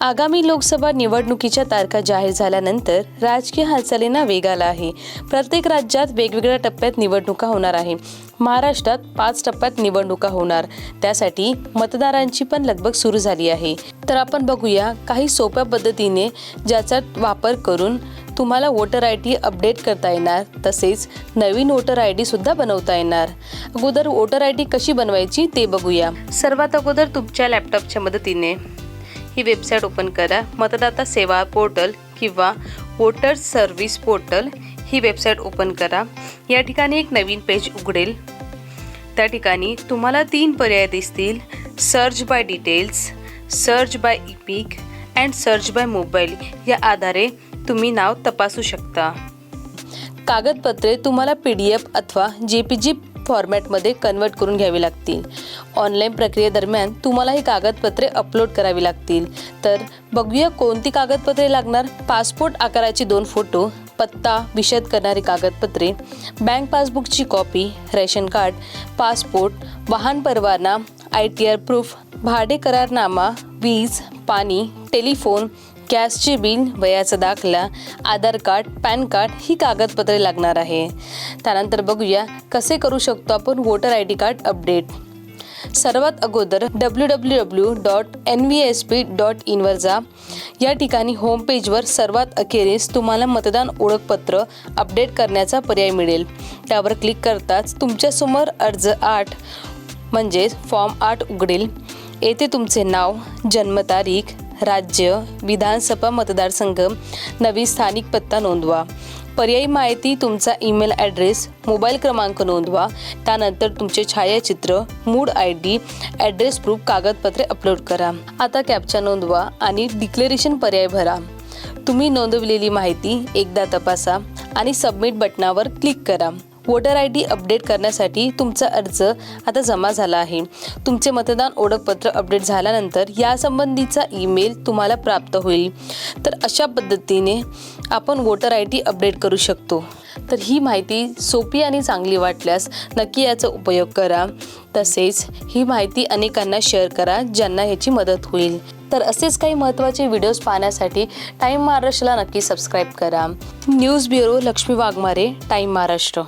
आगामी लोकसभा निवडणुकीच्या तारखा जाहीर झाल्यानंतर राजकीय हालचालींना वेग आला आहे. प्रत्येक राज्यात वेगवेगळ्या टप्प्यात निवडणुका होणार आहे. महाराष्ट्रात पाच टप्प्यात निवडणुका होणार. त्यासाठी मतदारांची पण लगबग सुरू झाली आहे. तर आपण बघूया काही सोप्या पद्धतीने ज्याचा वापर करून तुम्हाला वोटर आय डी अपडेट करता येणार तसेच नवीन वोटर आय डीसुद्धा बनवता येणार. अगोदर वोटर आय डी कशी बनवायची ते बघूया. सर्वात अगोदर तुमच्या लॅपटॉपच्या मदतीने. ही वेबसाईट ओपन करा. मतदाता सेवा पोर्टल किंवा वोटर सर्व्हिस पोर्टल ही वेबसाईट ओपन करा. या ठिकाणी एक नवीन पेज उघडेल. त्या ठिकाणी तुम्हाला तीन पर्याय दिसतील. Search by details search by EPIC and search by mobile या आधारे तुम्ही नाव तपासू शकता. कागदपत्रे तुम्हाला पी डी एफ अथवा जे पी जी फॉर्मॅटमध्ये कन्वर्ट करून घ्यावी लागतील. ऑनलाईन प्रक्रियेदरम्यान तुम्हाला ही कागदपत्रे अपलोड करावी लागतील. तर बघूया कोणती कागदपत्रे लागणार? पासपोर्ट आकाराचे दोन फोटो पत्ता विशद करणारी कागदपत्रे बँक पासबुकची कॉपी रेशन कार्ड पासपोर्ट वाहन परवाना आय टी आर प्रूफ भाडे करारनामा वीज पाणी टेलिफोन गॅसचे बिल वयाचा दाखला आधार कार्ड पॅन कार्ड ही कागदपत्रे लागणार आहे. त्यानंतर बघूया कसे करू शकतो आपण voter I D card update. सर्वात अगोदर W W W dot N V S P dot इनवर जा. या ठिकाणी होमपेजवर सर्वात अखेरीस तुम्हाला मतदान ओळखपत्र अपडेट करण्याचा पर्याय मिळेल. त्यावर क्लिक करताच तुमच्यासमोर अर्ज आठ म्हणजेच फॉर्म आठ उघडेल. येथे तुमचे नाव जन्मतारीख राज्य विधानसभा मतदारसंघ नवी स्थानिक पत्ता नोंदवा. पर्यायी माहिती तुमचा ईमेल ॲड्रेस मोबाईल क्रमांक नोंदवा. त्यानंतर तुमचे छायाचित्र मूड आय डी ॲड्रेस प्रूफ कागदपत्रे अपलोड करा. आता कॅप्चा नोंदवा आणि डिक्लेरेशन पर्याय भरा. तुम्ही नोंदवलेली माहिती एकदा तपासा आणि सबमिट बटनावर क्लिक करा. वोटर आय डी अपडेट करण्यासाठी तुमचा अर्ज आता जमा झाला आहे. तुमचे मतदान ओळखपत्र अपडेट झाल्यानंतर यासंबंधीचा ईमेल तुम्हाला प्राप्त होईल. तर अशा पद्धतीने आपण वोटर आय डी अपडेट करू शकतो. तर ही माहिती सोपी आणि चांगली वाटल्यास नक्की याचा उपयोग करा. तसेच ही माहिती अनेकांना शेअर करा ज्यांना ह्याची मदत होईल. तर असेच काही महत्त्वाचे व्हिडिओज पाहण्यासाठी टाईम महाराष्ट्रला नक्की सबस्क्राईब करा. News bureau Lakshmi Waghmare time Maharashtra